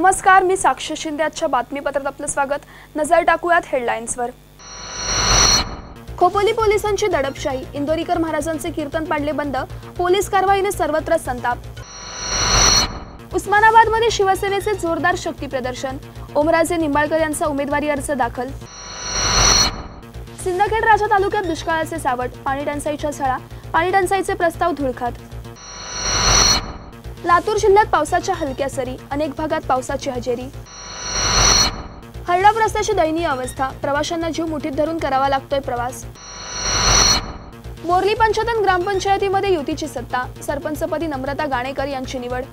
नमस्कार मी साक्षी शिंदे. आजच्या बातमीपत्रात आपलं स्वागत. नजर टाकूयात हेडलाईन्सवर. खोपोली पोलिसांची दडपशाही. इंदोरीकर महाराजांचे कीर्तन पाडले बंद. पोलीस कारवाईने सर्वत्र संताप. उस्मानाबादमध्ये शिवसेनेचे जोरदार शक्ती प्रदर्शन. ओमराजे निंबाळकर यांचा उमेदवारी अर्ज दाखल. सिंदखेड राजा तालुक्यात दुष्काळाचे सावट. पाणी टंचाईच्या सळा. पाणी टंचाईचे प्रस्ताव धुळखात. लातूर जिल्ह्यात पावसाच्या हलक्या सरी अनेक भागात पावसाची हजेरी. हरडाप रस्त्याची दयनीय अवस्था प्रवाशांना जीव मुठीत धरून करावा लागतोय प्रवास. मोरली पंचायतन ग्रामपंचायतीमध्ये युतीची सत्ता सरपंचपदी नम्रता गाणेकर यांची निवड.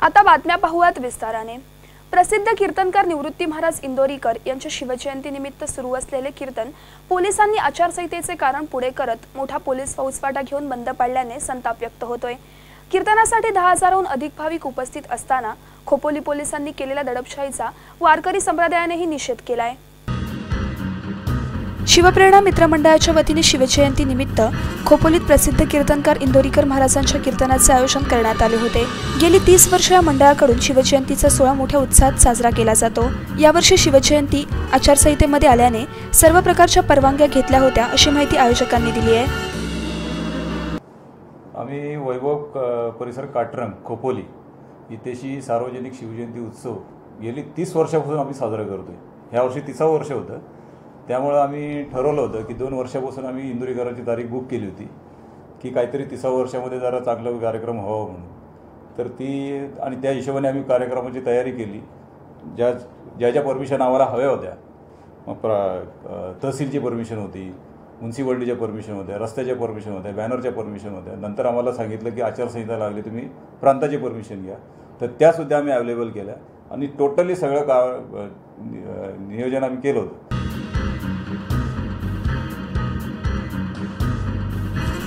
आता बातम्या पाहूयात विस्ताराने. प्रसिद्ध कीर्तनकार निवृत्ती महाराज इंदोरीकर यांच्या शिवजयंतीनिमित्त सुरू असलेले कीर्तन पोलिसांनी आचारसंहितेचे कारण पुढे करत मोठा पोलीस फौजफाटा घेऊन बंद पाडल्याने संताप व्यक्त होतोय. कीर्तनासाठी दहा हजाराहून अधिक भाविक उपस्थित असताना खोपोली पोलिसांनी केलेल्या दडपशाहीचा वारकरी संप्रदायानेही निषेध केलाय. शिवप्रेरणा मित्रमंडळाच्या वतीने शिवजयंती निमित्त खोपोलीत प्रसिद्ध कीर्तनकार इंदोरीकर महाराजांच्या कीर्तनाचे आयोजन करण्यात आले होते. गेली तीस वर्ष या मंडळाकडून शिवजयंतीचा सोहळा मोठ्या उत्साहात साजरा केला जातो. यावर्षी शिवजयंती आचारसंहितेमध्ये आल्याने सर्व प्रकारच्या परवानग्या घेतल्या होत्या अशी माहिती आयोजकांनी दिली आहे. आम्ही वैभव परिसर काटरंग खोपोली इथेशी सार्वजनिक शिवजयंती उत्सव गेली तीस वर्षापासून आम्ही साजरा करतोय. ह्या वर्षी तिसावं वर्ष होतं. त्यामुळं आम्ही ठरवलं होतं की दोन वर्षापासून आम्ही इंदुरीकरांची तारीख बुक केली होती की काहीतरी तिसाव्या वर्षामध्ये जरा चांगला कार्यक्रम व्हावा म्हणून. तर ती आणि त्या हिशोबाने आम्ही कार्यक्रमाची तयारी केली ज्या ज्या ज्या परमिशन आम्हाला हव्या होत्या. मग प्र तहसीलची परमिशन होती म्युन्सिपाल्टीच्या परमिशन होत्या रस्त्याच्या परमिशन होत्या बॅनरच्या परमिशन होत्या. नंतर आम्हाला सांगितलं की आचारसंहिता लागली तुम्ही प्रांताची परमिशन घ्या. तर त्यासुद्धा आम्ही अवेलेबल केल्या आणि टोटली सगळं का नियोजन आम्ही केलं होतं.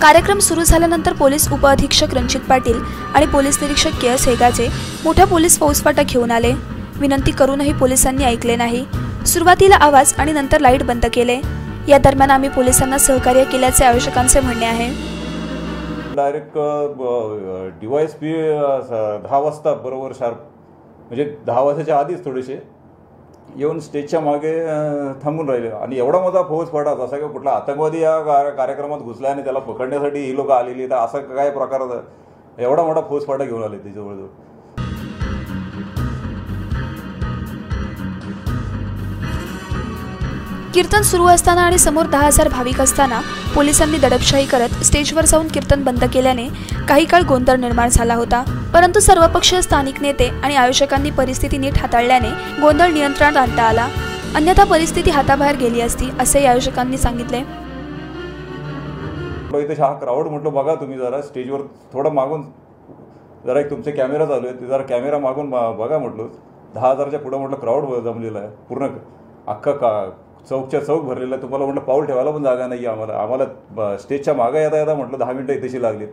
कार्यक्रम सुरू झाल्यानंतर पोलीस उपअधीक्षक रणजित पाटील आणि पोलीस निरीक्षक के एस हेगाचे मोठा पोलीस फौजफाटा घेऊन आले. विनंती करूनही पोलिसांनी ऐकले नाही. सुरुवातीला आवाज आणि नंतर लाइट बंद केले. या दरम्यान आम्ही पोलिसांना सहकार्य केल्याचे आयोजकांचे म्हणणे आहे. डायरेक्ट डिवाईस पी दहा वाजता बरोबर शार्प म्हणजे दहा वाजताच्या आधीच थोडेसे येऊन स्टेजच्या मागे थांबून राहिले. आणि एवढा मोठा फौज पडा जसा की कुठला आतंकवादी या कार्यक्रमात घुसला आणि त्याला पकडण्यासाठी ही लोक आलेली तर असा काय प्रकार एवढा मोठा फौजफाटा घेऊन आले ते जवळजवळ. कीर्तन सुरू असताना आणि समोर दहा हजार भाविक असताना पोलिसांनी दडपशाही करत स्टेजवर जाऊन कीर्तन बंद केल्याने काही काळ गोंधळ निर्माण झाला होता. परंतु सर्वपक्षीय स्थानिक नेते आणि आयोजकांनी परिस्थिती नीट हाताळल्याने गोंधळ नियंत्रणात आणता आला. अन्यथा परिस्थिती हाताबाहेर गेली असती असेही आयोजकांनी सांगितले. इथे हा क्राऊड म्हटलं बघा तुम्ही जरा स्टेजवर थोडं मागून जरा एक तुमचे कॅमेरा चालू आहेत ते जरा कॅमेरा मागून ब- बघा म्हटलं. दहा हजारच्या पुढं म्हटलं क्राऊड जमलेला आहे पूर्ण अख्खा का चौकच्या चौक भरलेला आहे तुम्हाला म्हटलं पाऊल ठेवायला पण जागा नाही आम्हाला. आम्हाला स्टेजच्या मागं येता येता म्हटलं दहा मिनटं इथेशी लागलीत.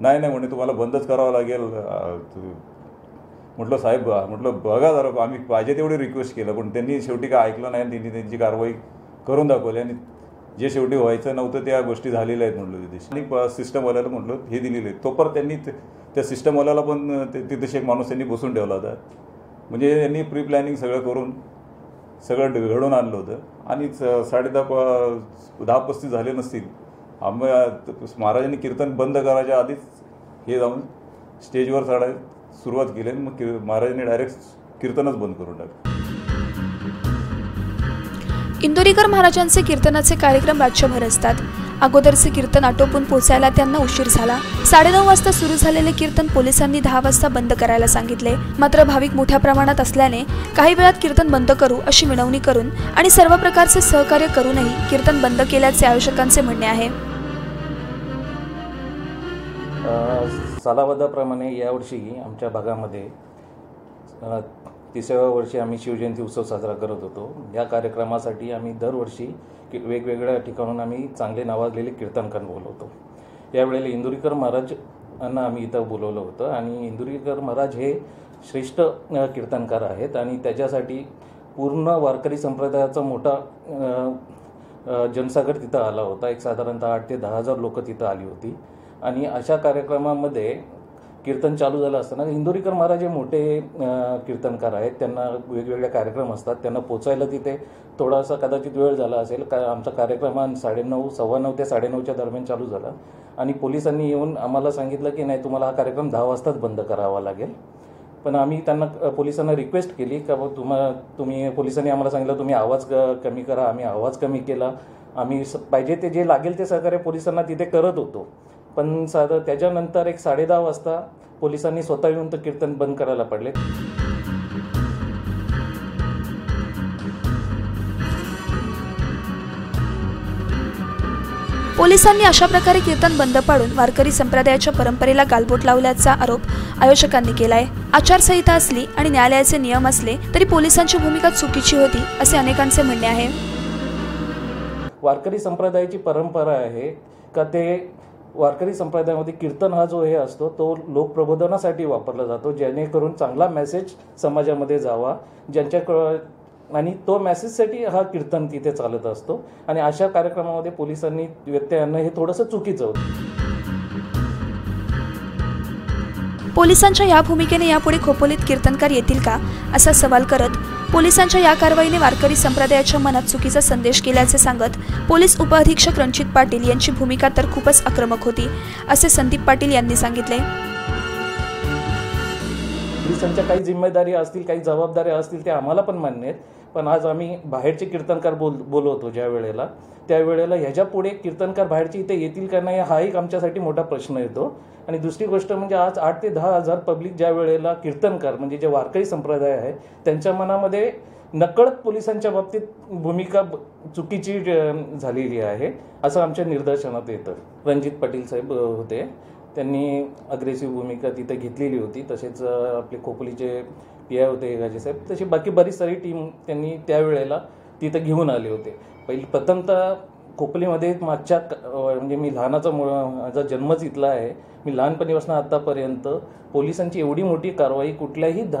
नाही नाही म्हणे तुम्हाला बंदच करावं लागेल. म्हटलं साहेब म्हटलं बघा जरा आम्ही पाहिजे तेवढी रिक्वेस्ट केलं पण त्यांनी शेवटी काय ऐकलं नाही आणि त्यांनी त्यांची कारवाई करून दाखवली आणि जे शेवटी व्हायचं नव्हतं त्या गोष्टी झालेल्या आहेत म्हटलं तिथे आणि सिस्टमवाल्याला म्हटलं हे दिलेले आहेत. तोपर्यंत त्यांनी त्या सिस्टमवाल्याला पण ते- तिथे एक माणूस त्यांनी बसून ठेवला होता. म्हणजे त्यांनी प्री प्लॅनिंग सगळं करून सगळं ड- घडवून आणलं होतं. आणि साडे साडेदहा प- दहा पस्तीस झाले नसतील. आम्ही महाराजांनी कीर्तन बंद करायच्या आधीच हे जाऊन स्टेजवर चढाय सुरुवात केली आणि मग कीर- महाराजांनी डायरेक्ट कीर्तनच बंद करून टाकलं. इंदोरीकर महाराजांचे कीर्तनाचे कार्यक्रम राज्यभर असतात. अगोदरचे कीर्तन आटोपून पोचायला त्यांना उशीर झाला. साडेनऊ वाजता सुरू झालेले कीर्तन पोलिसांनी दहा वाजता बंद करायला सांगितले. मात्र भाविक मोठ्या प्रमाणात असल्याने काही वेळात कीर्तन बंद करू अशी विनवणी करून आणि सर्व प्रकारचे सहकार्य करूनही कीर्तन बंद केल्याचे आयोजकांचे म्हणणे आहे. अ, यावर्षी आमच्या भागामध्ये तिसऱ्या वर्षी आम्ही शिवजयंती उत्सव साजरा करत होतो. या कार्यक्रमासाठी आम्ही दरवर्षी की वेगवेगळ्या ठिकाणून आम्ही चांगले नावाजलेले कीर्तनकार बोलवतो. यावेळेला इंदुरीकर महाराज यांना आम्ही इथं बोलवलं होतं आणि इंदुरीकर महाराज हे श्रेष्ठ कीर्तनकार आहेत आणि त्याच्यासाठी पूर्ण वारकरी संप्रदायाचा मोठा जनसागर तिथं आला होता. एक साधारणतः आठ ते दहा हजार लोकं तिथं आली होती. आणि अशा कार्यक्रमामध्ये कीर्तन चालू झालं असताना इंदोरीकर महाराज हे मोठे कीर्तनकार आहेत. त्यांना वेगवेगळे कार्यक्रम असतात. त्यांना पोचायला तिथे थोडासा कदाचित वेळ झाला असेल. का आमचा कार्यक्रम हा साडेनऊ सव्वा नऊ ते साडेनऊच्या दरम्यान चालू झाला. आणि पोलिसांनी येऊन आम्हाला सांगितलं की नाही तुम्हाला हा कार्यक्रम दहा वाजताच बंद करावा लागेल. पण आम्ही त्यांना पोलिसांना रिक्वेस्ट केली का बा तुम्हा तुम्ही पोलिसांनी आम्हाला सांगितलं तुम्ही आवाज क- कमी करा आम्ही आवाज कमी केला. आम्ही स- पाहिजे ते जे लागेल ते सहकार्य पोलिसांना तिथे करत होतो. पण साधं त्याच्यानंतर एक साडेदहा वाजता पोलिसांनी स्वतः येऊन तर कीर्तन बंद करायला पडले. पोलिसांनी अशा प्रकारे कीर्तन बंद पाडून वारकरी संप्रदायाच्या परंपरेला गालबोट लावल्याचा आरोप आयोजकांनी केलाय. आचारसंहिता असली आणि न्यायालयाचे नियम असले तरी पोलिसांची भूमिका चुकीची होती असे अनेकांचे म्हणणे आहे. वारकरी संप्रदायाची परंपरा आहे का ते वारकरी संप्रदायामध्ये कीर्तन हा जो हे असतो तो लोकप्रबोधनासाठी वापरला जातो जेणेकरून चांगला मेसेज समाजामध्ये जावा ज्यांच्या आणि तो मेसेजसाठी हा कीर्तन तिथे चालत असतो. आणि अशा कार्यक्रमामध्ये पोलिसांनी व्यत्यय आणणं हे थोडंसं चुकीचं होतं. पोलिसांच्या या भूमिकेने यापुढे खोपोलीत कीर्तनकार येतील का असा सवाल करत पोलिसांच्या या कारवाईने वारकरी संप्रदायाच्या मनात चुकीचा संदेश केल्याचे सांगत पोलीस उपअधीक्षक रणजित पाटील यांची भूमिका तर खूपच आक्रमक होती असे संदीप पाटील यांनी सांगितले. पोलिसांच्या काही जिम्मेदारी असतील काही जबाबदाऱ्या असतील ते आम्हाला पण मान्य आहेत. पण आज आम्ही बाहेरचे कीर्तनकार बोल बोलवतो ज्या वेळेला. त्यावेळेला ह्याच्या पुढे कीर्तनकार बाहेरचे इथे येतील का नाही हा एक आमच्यासाठी मोठा प्रश्न येतो. आणि दुसरी गोष्ट म्हणजे आज आठ ते दहा हजार पब्लिक ज्या वेळेला कीर्तनकार म्हणजे जे वारकरी संप्रदाय आहे त्यांच्या मनामध्ये नकळत पोलिसांच्या बाबतीत भूमिका चुकीची झालेली आहे असं आमच्या निदर्शनात येतं. रणजित पाटील साहेब होते. त्यांनी अग्रेसिव्ह भूमिका तिथे घेतलेली होती. तसेच आपले खोपोलीचे पी आय होते गाजे साहेब. तशी बाकी बरीच सारी टीम त्यांनी त्यावेळेला तिथं घेऊन आले होते. पहिली प्रथमतः खोपलीमध्ये मागच्या म्हणजे मी लहानाचा मु- माझा जन्मच इथला आहे. मी लहानपणीपासून आत्तापर्यंत पोलिसांची एवढी मोठी कारवाई कुठल्याही ध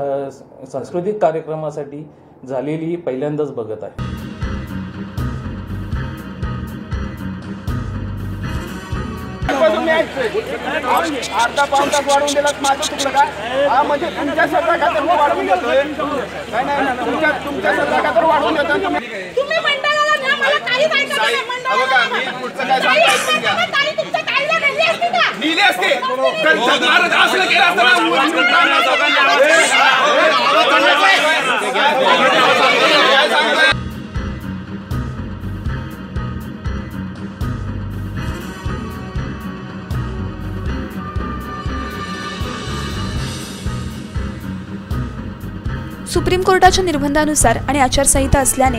सांस्कृतिक कार्यक्रमासाठी झालेली पहिल्यांदाच बघत आहे. अर्धा पाऊन तास वाढवून दिला माझं चुकलं का? हा म्हणजे तुमच्या सत्ता खातर मी वाढवून देतोय. नाही नाही तुमच्या तुमच्या सत्ता खातर वाढवून देतोय. तुम्ही तुम्ही मंडळाला ना मला काहीच ऐकायचं सुप्रीम कोर्टाच्या निर्बंधानुसार आणि आचारसंहिता असल्याने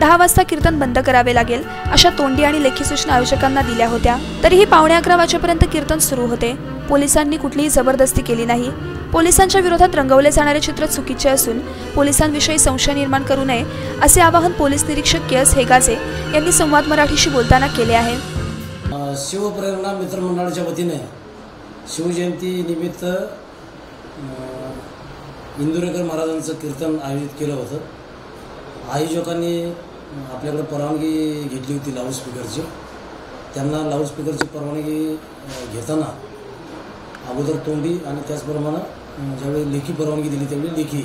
दहा वाजता कीर्तन बंद करावे लागेल अशा तोंडी आणि लेखी सूचना आयोजकांना दिल्या होत्या. तरीही पावणे अकरा वाजेपर्यंत कीर्तन सुरू होते. पोलिसांनी कुठलीही जबरदस्ती केली नाही. पोलिसांच्या विरोधात रंगवले जाणारे चित्र चुकीचे असून पोलिसांविषयी संशय निर्माण करू नये असे आवाहन पोलीस निरीक्षक के एस हेगाजे यांनी संवाद मराठीशी बोलताना केले आहे. शिवप्रेरणा मित्रमंडळाच्या वतीने शिवजयंती निमित्त इंदुरेकर महाराजांचं कीर्तन आयोजित केलं होतं. आयोजकांनी आपल्याकडे परवानगी घेतली होती लाऊडस्पीकरची त्यांना लाऊडस्पीकरची परवानगी घेताना अगोदर तोंडी आणि त्याचप्रमाणे ज्यावेळी लेखी परवानगी दिली त्यावेळी लेखी.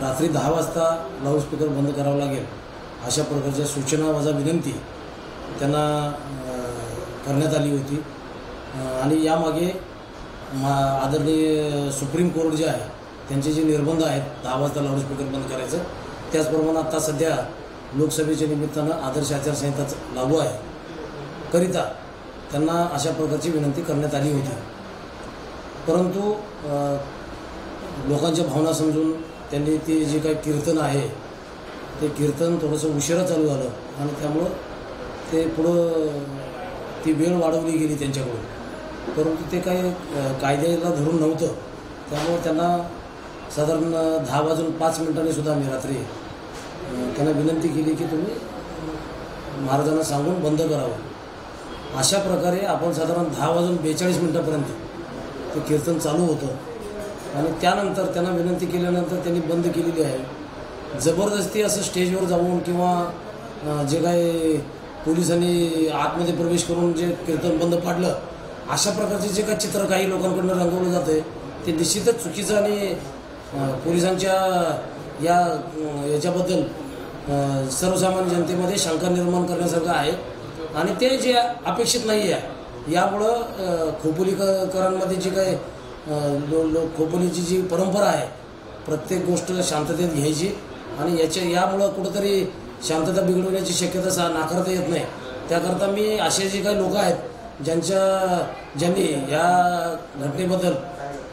रात्री दहा वाजता लाऊडस्पीकर बंद करावं लागेल अशा प्रकारच्या सूचना वजा विनंती त्यांना करण्यात आली होती. आणि यामागे मा आदरणीय सुप्रीम कोर्ट जे आहे त्यांचे जे निर्बंध आहेत दहा वाजता लाऊडस्पीकर बंद करायचं. त्याचप्रमाणे आता सध्या लोकसभेच्या निमित्तानं आदर्श आचारसंहिता लागू आहे. करिता त्यांना अशा प्रकारची विनंती करण्यात आली होती. परंतु लोकांच्या भावना समजून त्यांनी ते जे काही कीर्तन आहे ते कीर्तन थोडंसं उशिरा चालू झालं आणि त्यामुळं ते पुढं ती वेळ वाढवली गेली त्यांच्याकडून. परंतु ते काही कायद्याला धरून नव्हतं. त्यामुळं त्यांना साधारण दहा वाजून पाच मिनिटांनी सुद्धा मी रात्री त्यांना विनंती केली की तुम्ही महाराजांना सांगून बंद करावं. अशा प्रकारे आपण साधारण दहा वाजून बेचाळीस मिनिटापर्यंत ते कीर्तन चालू होतं. आणि त्यानंतर त्यांना विनंती केल्यानंतर त्यांनी बंद केलेली आहे. जबरदस्ती असं स्टेजवर जाऊन किंवा जे काही पोलिसांनी आतमध्ये प्रवेश करून जे कीर्तन बंद पाडलं अशा प्रकारचे जे काही चित्र काही लोकांकडनं रंगवलं जातं आहे ते निश्चितच चुकीचं आणि पोलिसांच्या या याच्याबद्दल सर्वसामान्य जनतेमध्ये शंका निर्माण करण्यासारखं आहे. आणि ते जे अपेक्षित नाही आहे यामुळं खोपोलीकरांमध्ये जी काही लो लो खोपोलीची जी परंपरा आहे प्रत्येक गोष्ट शांततेत घ्यायची आणि याच्या यामुळं कुठंतरी शांतता बिघडवण्याची शक्यता सा नाकारता येत नाही. त्याकरता मी असे जे काही लोक आहेत ज्यांच्या ज्यांनी या घटनेबद्दल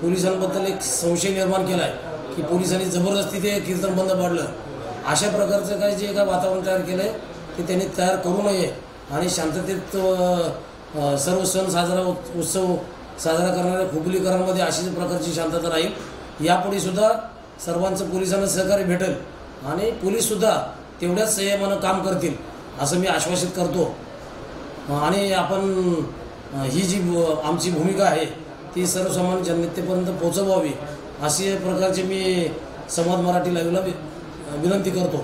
पोलिसांबद्दल एक संशय निर्माण केला आहे की पोलिसांनी जबरदस्ती ते कीर्तन बंद पाडलं. अशा प्रकारचं काही जे काय वातावरण तयार केलं आहे ते त्यांनी तयार करू नये आणि शांततेत सर्व सण साजरा उत्सव साजरा करणाऱ्या खुबलीकरांमध्ये अशीच प्रकारची शांतता राहील. यापुढे सुद्धा सर्वांचं पोलिसांना सहकार्य भेटेल आणि पोलीससुद्धा तेवढ्याच संयमानं काम करतील असं मी आश्वासित करतो. आणि आपण ही जी भू- आमची भूमिका आहे ती सर्वसामान्य जनतेपर्यंत पोहोचवावी. अशी प्रकारचे मी समाज मराठी लाईव्हला विनंती करतो.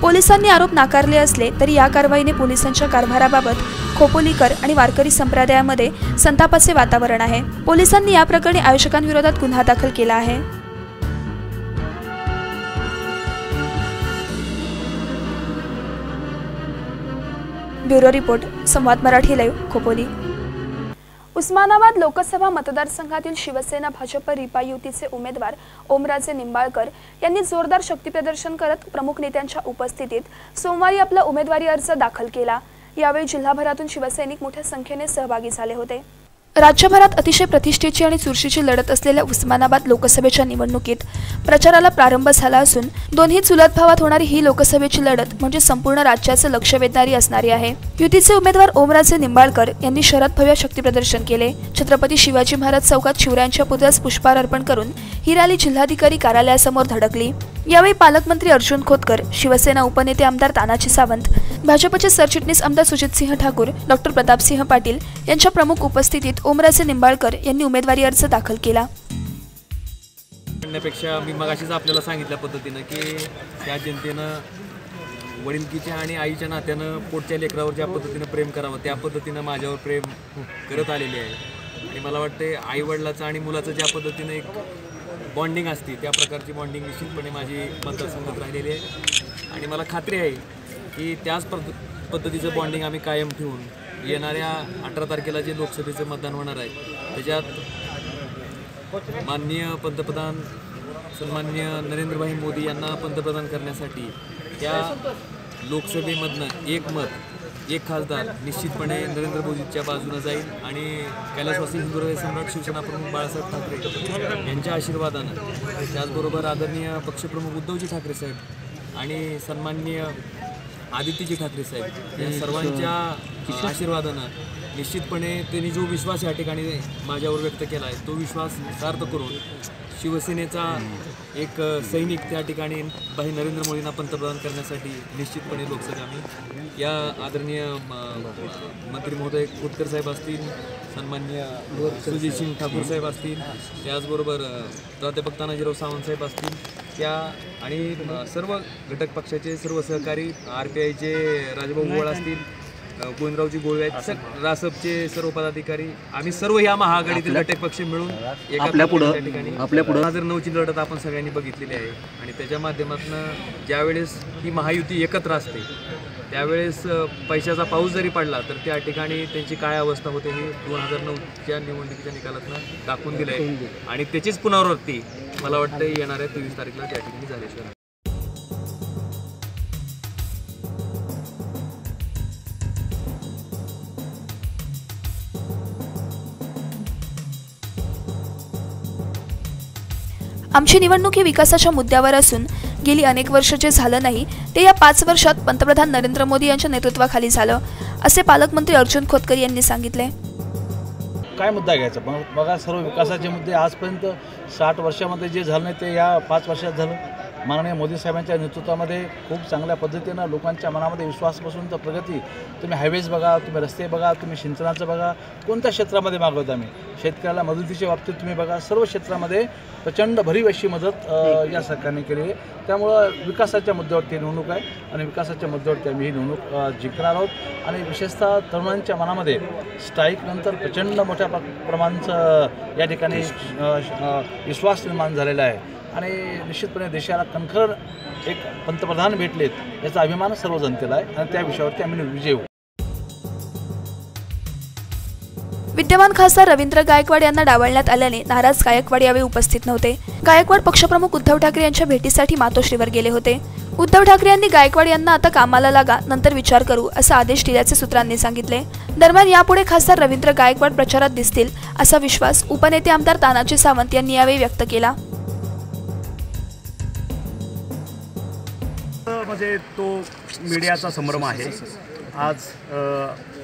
पोलिसांनी आरोप नाकारले असले तरी या कारवाईने पोलिसांच्या कारभाराबाबत खोपोलीकर आणि वारकरी संप्रदायामध्ये संतापाचे वातावरण आहे. पोलिसांनी या प्रकरणी आयोजकांविरोधात गुन्हा दाखल केला आहे. Bureau report Samvad Marathi live Khopoli. Osmanabad Lok Sabha मतदारसंघातील शिवसेना भाजप रिपा युतीचे उमेदवार ओमराजे निंबाळकर यांनी जोरदार शक्तीप्रदर्शन करत प्रमुख नेत्यांच्या उपस्थितीत सोमवारी आपला उमेदवारी अर्ज दाखल केला. यावेळी जिल्हाभरातून शिवसैनिक मोठ्या संख्येने सहभागी झाले होते. राज्यभरात अतिशय प्रतिष्ठेची आणि चुरशीची लढत असलेल्या उस्मानाबाद लोकसभेच्या निवडणुकीत प्रचाराला प्रारंभ झाला असून दोन्ही चुलत भावात होणारी ही लोकसभेची लढत म्हणजे संपूर्ण राज्याचं लक्ष वेधणारी असणारी आहे. युतीचे उमेदवार ओमराजे निंबाळकर यांनी शरद भव्य शक्तीप्रदर्शन केले. छत्रपती शिवाजी महाराज चौकात शिवरायांच्या पुतळ्यास पुष्पहार अर्पण करून ही रॅली जिल्हाधिकारी कार्यालयासमोर धडकली. यावेळी पालकमंत्री अर्जुन खोतकर शिवसेना उपनेते आमदार तानाजी सावंत भाजपचे सरचिटणीस आमदार सुजितसिंह ठाकूर डॉक्टर प्रतापसिंह पाटील यांच्या प्रमुख उपस्थितीत ओमराजे निंबाळकर यांनी उमेदवारी अर्ज दाखल केला. म्हणण्यापेक्षा मी मगाशीच आपल्याला सांगितल्या पद्धतीनं की त्या जनतेनं वडिलकीच्या आणि आईच्या नात्यानं पोटच्या लेकरावर ज्या पद्धतीनं प्रेम करावं त्या पद्धतीनं माझ्यावर प्रेम करत आलेले आहे. आणि मला वाटते आईवडिलाचं आणि मुलाचं ज्या पद्धतीनं एक बॉन्डिंग असते त्या प्रकारची बॉन्डिंग निश्चितपणे माझी मतदारसंघात राहिलेली आहे. आणि मला खात्री आहे की त्याच पद्ध पद्धतीचं बॉन्डिंग आम्ही कायम ठेवून येणाऱ्या अठरा तारखेला जे लोकसभेचं मतदान होणार आहे त्याच्यात माननीय पंतप्रधान सन्माननीय नरेंद्रभाई मोदी यांना पंतप्रधान करण्यासाठी त्या लोकसभेमधनं एक मत एक खासदार निश्चितपणे नरेंद्र मोदींच्या बाजूनं जाईल आणि कैलासवासी हिंदू हृदय सम्राट शिवसेना प्रमुख बाळासाहेब ठाकरे यांच्या आशीर्वादानं त्याचबरोबर आदरणीय पक्षप्रमुख उद्धवजी ठाकरे साहेब आणि सन्माननीय आदित्यजी ठाकरे साहेब या सर्वांच्या आशीर्वादानं निश्चितपणे त्यांनी जो विश्वास या ठिकाणी माझ्यावर व्यक्त केला आहे तो विश्वास सार्थ करून शिवसेनेचा एक सैनिक त्या ठिकाणी भाई नरेंद्र मोदींना पंतप्रधान करण्यासाठी निश्चितपणे लोकसभा आम्ही या आदरणीय मंत्री महोदय खोतकर साहेब असतील सन्मान्य सुजित सिंग ठाकूर साहेब असतील त्याचबरोबर प्राध्यापक तानाजीराव सावंत साहेब असतील त्या आणि सर्व घटक पक्षाचे सर्व सहकारी आर पी आयचे राजभाऊ गोळ असतील गोविंदरावजी गोळे आहेत. रासपचे सर्व पदाधिकारी आम्ही सर्व या महाआघाडीतील घटक पक्ष मिळून एका त्या ठिकाणी आपल्या पुढे हजार नऊची लढत आपण सगळ्यांनी बघितलेली आहे. आणि त्याच्या माध्यमातून ज्यावेळेस ही महायुती एकत्र असते त्यावेळेस पैशाचा पाऊस जरी पडला तर त्या ठिकाणी त्यांची काय अवस्था होते हे दोन हजार नऊच्या निवडणुकीच्या निकालातनं दाखवून दिलं आहे आणि त्याचीच पुनरावृत्ती मला वाटतं येणाऱ्या तेवीस तारीखला त्या ठिकाणी झाल्याशिवाय आमची निवडणूक ही विकासाच्या मुद्द्यावर असून गेली अनेक वर्ष जे झालं नाही ते या पाच वर्षात पंतप्रधान नरेंद्र मोदी यांच्या नेतृत्वाखाली झालं असे पालकमंत्री अर्जुन खोतकर यांनी सांगितले. काय मुद्दा घ्यायचा? बघा सर्व विकासाचे मुद्दे आजपर्यंत साठ वर्षामध्ये जे झालं नाही ते या पाच वर्षात झालं. माननीय मोदी साहेबांच्या नेतृत्वामध्ये खूप चांगल्या पद्धतीनं लोकांच्या मनामध्ये विश्वास बसून तर प्रगती. तुम्ही हायवेज बघा तुम्ही रस्ते बघा तुम्ही सिंचनाचं बघा कोणत्या क्षेत्रामध्ये मागवत आम्ही? शेतकऱ्याला मदतीच्या बाबतीत तुम्ही बघा सर्व क्षेत्रामध्ये प्रचंड भरीव अशी मदत या सरकारने केली आहे. त्यामुळं विकासाच्या मुद्द्यावरती निवडणूक आहे आणि विकासाच्या मुद्द्यावरती आम्ही ही निवडणूक जिंकणार आहोत. आणि विशेषतः तरुणांच्या मनामध्ये स्ट्राईकनंतर प्रचंड मोठ्या प्र- प्रमाणाचं या ठिकाणी विश्वास निर्माण झालेला आहे. आणि निश्चितपणे देशाला कणखर एक पंतप्रधान भेटलेत याचा अभिमान सर्व जनतेला आहे. आणि त्या विषयावरती आम्ही विजय होऊ. विद्यमान खासदार रवींद्र गायकवाड यांना डावलण्यात आल्याने नाराज गायकवाड यावेळी उपस्थित नव्हते. गायकवाड पक्षप्रमुख उद्धव ठाकरे यांच्या भेटीसाठी मातोश्रीवर गेले होते. उद्धव ठाकरे यांनी गायकवाड यांना आता कामाला लागा नंतर विचार करू असा आदेश दिल्याचे सूत्रांनी सांगितले. दरम्यान यापुढे खासदार रवींद्र गायकवाड प्रचारात दिसतील असा विश्वास उपनेते आमदार तानाजी सावंत यांनी यावेळी व्यक्त केला. म्हणजे तो मीडियाचा संभ्रम आहे. आज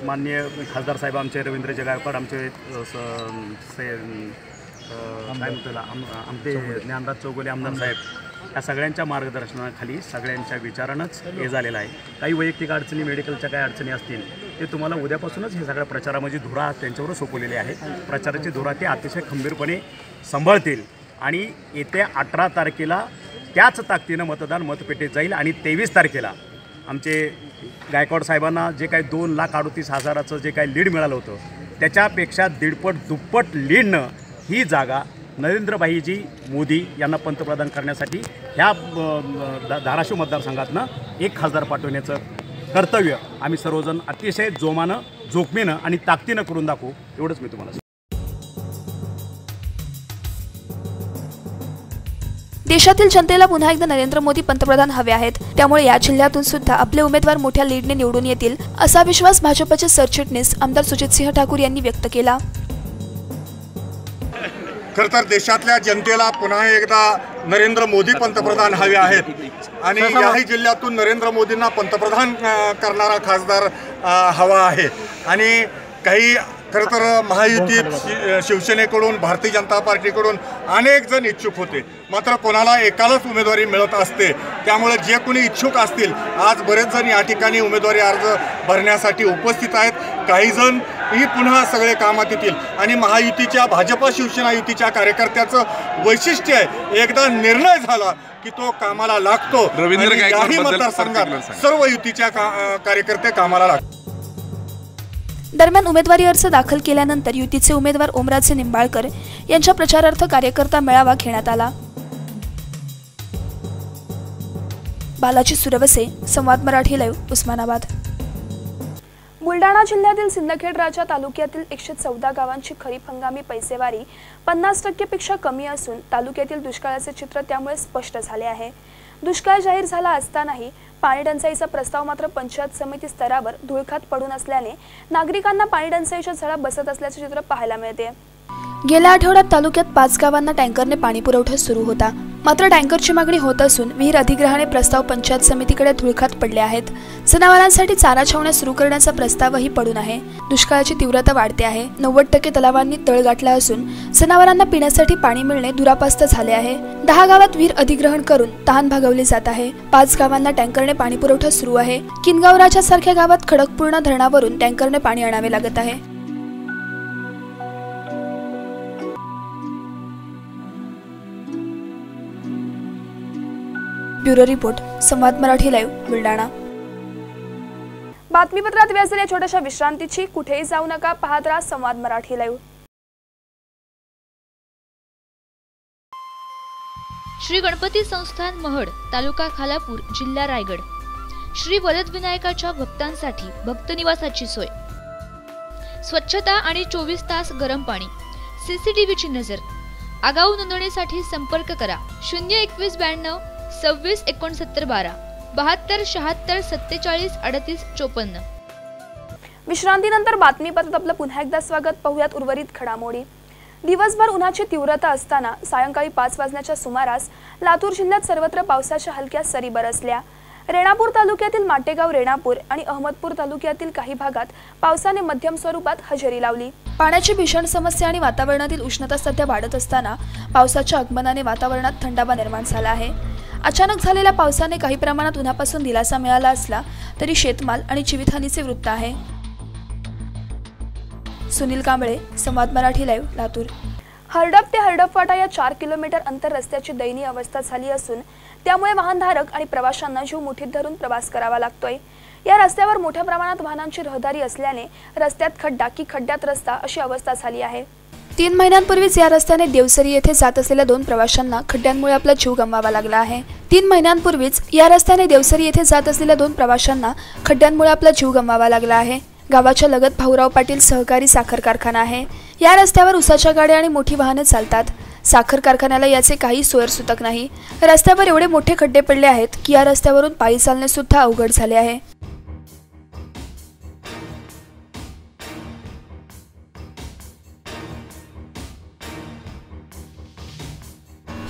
माननीय खासदार साहेब आमचे रवींद्र गायकवाड आमचे काय म्हणतो त्याला, आम आमचे ज्ञानराज चौगुले आमदार साहेब या सगळ्यांच्या मार्गदर्शनाखाली सगळ्यांच्या विचारानंच हे झालेलं आहे. काही वैयक्तिक अडचणी मेडिकलच्या काही अडचणी असतील ते तुम्हाला उद्यापासूनच हे सगळ्या प्रचारामध्ये धुरा त्यांच्यावर सोपवलेली आहे. प्रचाराची धुरा ते अतिशय खंबीरपणे सांभाळतील. आणि येत्या अठरा तारखेला त्याच ताकदीनं मतदान मतपेटीत जाईल आणि तेवीस तारखेला आमचे गायकवाड साहेबांना जे काही दोन लाख अडतीस हजाराचं जे काही लीड मिळालं होतं त्याच्यापेक्षा दीडपट दुप्पट लीडनं ही जागा नरेंद्रभाईजी मोदी यांना पंतप्रधान करण्यासाठी ह्या धाराशिव मतदारसंघातनं एक खासदार पाठवण्याचं कर्तव्य आम्ही सर्वजण अतिशय जोमानं जोखमीनं आणि ताकदीनं करून दाखवू एवढंच मी तुम्हाला देशातील जनतेला पुन्हा एकदा नरेंद्र मोदी पंतप्रधान हवे आहेत. त्यामुळे या जिल्ह्यातून सुद्धा आपले उमेदवार मोठ्या लीडने निवडून येतील असा विश्वास भाजपचे सरचिटणीस आमदार सुजितसिंह ठाकूर यांनी व्यक्त केला. खरं तर देशातल्या जनतेला पुन्हा एकदा नरेंद्र मोदी पंतप्रधान हवे आहेत. आणि याही जिल्ह्यातून नरेंद्र मोदींना पंतप्रधान करणारा खासदार हवा आहे. आणि काही खरं तर महायुतीत शि- शिवसेनेकडून भारतीय जनता पार्टीकडून अनेक जण इच्छुक होते. मात्र कोणाला एकालाच उमेदवारी मिळत असते. त्यामुळे जे कोणी इच्छुक असतील आज बरेच जण या ठिकाणी उमेदवारी अर्ज भरण्यासाठी उपस्थित आहेत. काही जण ही पुन्हा सगळे कामात येतील. आणि महायुतीच्या भाजपा शिवसेना युतीच्या कार्यकर्त्याचं वैशिष्ट्य आहे. एकदा निर्णय झाला की तो कामाला लागतो. रवींद्र मतदारसंघात. सर्व युतीच्या का- कार्यकर्ते कामाला लागतात. दरम्यान उमेदवारी अर्ज दाखल केल्यानंतर युतीचे उमेदवार ओमराजे निंबाळकर यांच्या प्रचारार्थ कार्यकर्ता मेळावा घेण्यात आला. बालाजी सुरवसे संवाद मराठी लाईव्ह उस्मानाबाद. बुलडाणा जिल्ह्यातील सिंदखेड राजा तालुक्यातील एकशे चौदा गावांची खरीप हंगामी पैसेवारी पन्नास टक्केपेक्षा कमी असून तालुक्यातील दुष्काळाचे चित्र त्यामुळे स्पष्ट झाले आहे. दुष्काळ जाहीर झाला असतानाही पाणी टंचाईचा प्रस्ताव मात्र पंचायत समिती स्तरावर धुळखात पडून असल्याने नागरिकांना पाणी टंचाईच्या झळा बसत असल्याचे चित्र पाहायला मिळते. गेल्या आठवड्यात तालुक्यात पाच गावांना टँकरने पाणी पुरवठा सुरू होता. मात्र टँकरची मागणी होत असून विहीर अधिग्रहाने प्रस्ताव पंचायत समितीकडे धुळखात पडले आहेत. जनावरांसाठी चारा छावण्या सुरू करण्याचा प्रस्तावही पडून आहे. दुष्काळाची तीव्रता वाढते आहे. नव्वद टक्के तलावांनी तळ गाठला असून जनावरांना पिण्यासाठी पाणी मिळणे दुरापास्त झाले आहे. दहा गावात विहीर अधिग्रहण करून तहान भागवली जात आहे. पाच गावांना टँकरने पाणी पुरवठा सुरू आहे. किनगाव राजा सारख्या गावात खडकपूर्णा धरणावरून टँकरने पाणी आणावे लागत आहे. Bureau report Samvad Marathi live Buldhana. बातमीपत्रात व्याज झाल्या छोट्याशा विश्रांतीची कुठेही जाऊ नका पाहत राहा संवाद मराठी लाईव्ह श्री गणपती संस्थान महड तालुका खालापूर जिल्हा रायगड. श्री वरदविनायकाच्या भक्तांसाठी भक्तनिवासाची सोय. स्वच्छता आणि चोवीस तास गरम पाणी. सीसीटीव्हीची नजर. आगाऊ नोंदणीसाठी संपर्क करा. शून्य एकवीस ब्याण्णव सव्वीस एकोणसत्तर बारा बहात्तर शहात्तर सत्तेचाळीस अडतीस चोपन्न. विश्रांतीनंतर बातमीपत्रात आपलं पुन्हा एकदा स्वागत. पाहुयात उर्वरित घडामोडी. दिवसभर उन्हाची तीव्रता असताना सायंकाळी पाच वाजण्याच्या सुमारास लातूर जिल्ह्यात सर्वत्र पावसाच्या हलक्या सरी बरसल्या. रेणापूर तालुक्यातील माटेगाव रेणापूर आणि अहमदपूर तालुक्यातील काही भागात पावसाने मध्यम स्वरूपात हजेरी लावली. पाण्याची भीषण समस्या आणि वातावरणातील उष्णता सध्या वाढत असताना पावसाच्या आगमनाने वातावरणात थंडावा निर्माण झाला आहे. अचानक झालेल्या पावसाने काही प्रमाणात उन्हापासून दिलासा मिळाला असला तरी शेतमाल आणि जीवितहानीचे वृत्त आहे. सुनील कांबळे संवाद मराठी लाईव्ह लातूर. हरडप ते हरडपवाटा या चार किलोमीटर अंतर रस्त्याची दयनीय अवस्था झाली असून त्यामुळे वाहनधारक आणि प्रवाशांना जीव मुठीत धरून प्रवास करावा लागतोय. या रस्त्यावर मोठ्या प्रमाणात वाहनांची रहदारी असल्याने रस्त्यात खड्डा की खड्ड्यात रस्ता अशी अवस्था झाली आहे. तीन महिन्यांपूर्वीच या रस्त्याने देवसरी येथे जात असलेल्या दोन प्रवाशांना खड्ड्यांमुळे आपला जीव गमवावा लागला आहे. तीन महिन्यांपूर्वीच या रस्त्याने देवसरी येथे जात असलेल्या दोन प्रवाशांना खड्ड्यांमुळे आपला जीव गमवावा लागला आहे. गावाच्या लगत भाऊराव पाटील सहकारी साखर कारखाना आहे. या रस्त्यावर उसाच्या गाड्या आणि मोठी वाहने चालतात. साखर कारखान्याला याचे काही सोयरसुतक नाही. रस्त्यावर एवढे मोठे खड्डे पडले आहेत की या रस्त्यावरून पायी चालणे सुद्धा अवघड झाले आहे.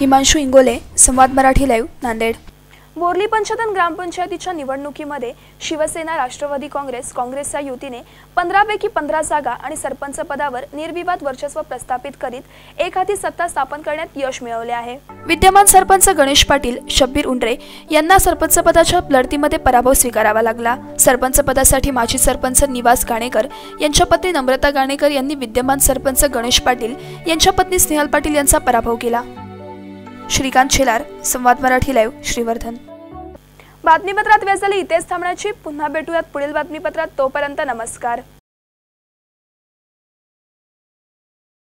हिमांशू इंगोले संवाद मराठी लाईव्ह नांदेड. बोर्ली पंचतन ग्रामपंचायतीच्या निवडणुकीमध्ये शिवसेना राष्ट्रवादी काँग्रेस काँग्रेसच्या युतीने पंधरापैकी पंधरा जागा आणि सरपंच पदावर निर्विवाद वर्चस्व प्रस्थापित करीत एक हाती सत्ता स्थापन करण्यात यश मिळवले आहे. विद्यमान सरपंच गणेश पाटील शब्बीर उंडरे यांना सरपंच पदाच्या लढतीमध्ये पराभव स्वीकारावा लागला. सरपंच पदासाठी माजी सरपंच निवास गाणेकर यांच्या पत्नी नम्रता गाणेकर यांनी विद्यमान सरपंच गणेश पाटील यांच्या पत्नी स्नेहल पाटील यांचा पराभव केला. श्रीकांत शेलार संवाद मराठी लाईव्ह श्रीवर्धन. बातमीपत्रात वेळ झाली इथेच थांबण्याची. पुन्हा भेटूयात पुढील बातमीपत्रात. तोपर्यंत नमस्कार.